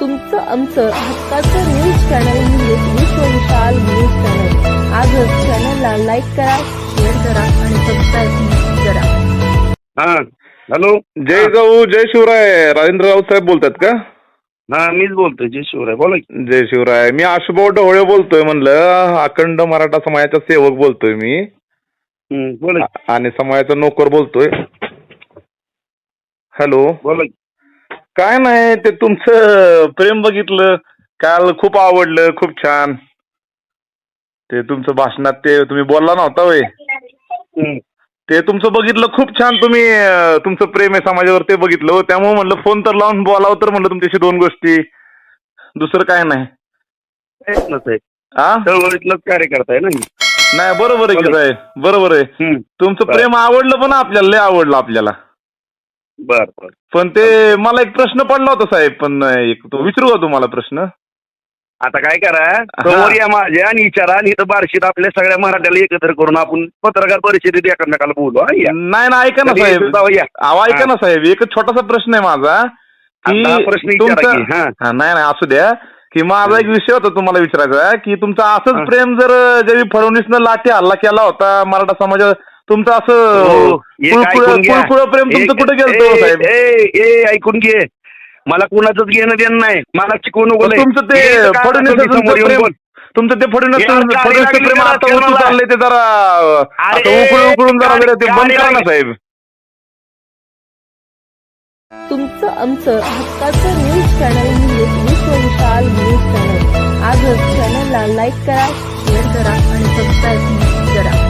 तुमचं आमचं हक्काचं न्यूज चॅनल म्हणजेच विश्व विशाल न्यूज चॅनल आजच चॅनलला लाईक करा शेअर करा आणि सबस्क्राईब करा. हा हॅलो जय जाऊ जय शिवराय. राजेंद्र राऊत साहेब बोलतात का? हा मीच बोलतोय. जय शिवराय. बोला की. जय शिवराय. मी आशुभाऊ ढवळे बोलतोय म्हणलं. अखंड मराठा समाजाचा सेवक बोलतोय मी. हं, बोला की, आणि समाजाचा नोकर बोलतोय. हॅलो बोला की. काय नाही ते तुमचं प्रेम बघितलं काल खूप आवडलं खूप छान ते तुमचं भाषणात ते तुम्ही बोलला नव्हता वय. ते तुमचं बघितलं खूप छान तुम्ही अं, तुमचं प्रेम आहे समाजावर ते बघितलं हो. त्यामुळे म्हणलं फोन तर लावून बोलावं तर म्हणलं तुमच्याशी दोन गोष्टी दुसरं काय नाही आ चळवळीतलंच कार्यकर्ता आहे ना मी. नाही बरोबर आहे की बोला. साहेब बरोबर आहे तुमचं बरं. प्रेम आवडलं पण आपल्याला लय आवडलं आपल्याला बर बर पण ते मला एक प्रश्न पडला होता साहेब पण एक तो विचारू का तुम्हाला प्रश्न आता काय करा समोर या माझ्या आणि विचारा आणि इथं बार्शीत आपल्या सगळ्या मराठ्याला एकत्र करून आपण पत्रकार परिषदेत एकमेकाला बोलू हा या. नाही ना ऐका ना कधी साहेब यायचं तेव्हा या. अहो ऐका. ना साहेब एक छोटासा प्रश्न आहे माझा की आता हा प्रश्न विचारा तुमचं की, हा. हा, नाही नाही असू द्या की माझा एक विषय होता तुम्हाला विचारायचा की तुमचं. असंच प्रेम जर ज्यावेळी फडणवीसनं लाठी हल्ला केला होता मराठा समाज तुमचं असं हो, कुळकुळ प्रेम तुमचं कुठे गेलं ए- साहेब? ए ए, ऐकून घे. मला कुणाचंच घेणं देणं नाही. मला शिकवून तुमचं ते फडणवीस प्रेम तुमचं ते फडणवीस प्रेम आता उचलून तेवढं चाललंय ते जरा आता उकळून उकळून जरा जरा ते बंद करा ना. साहेब. तुमचं आमचं हक्काचं न्यूज चॅनल म्हणजेच विश्व विशाल न्यूज चॅनल. आजच चॅनलला लाईक करा शेअर करा आणि सबस्क्राईब करा.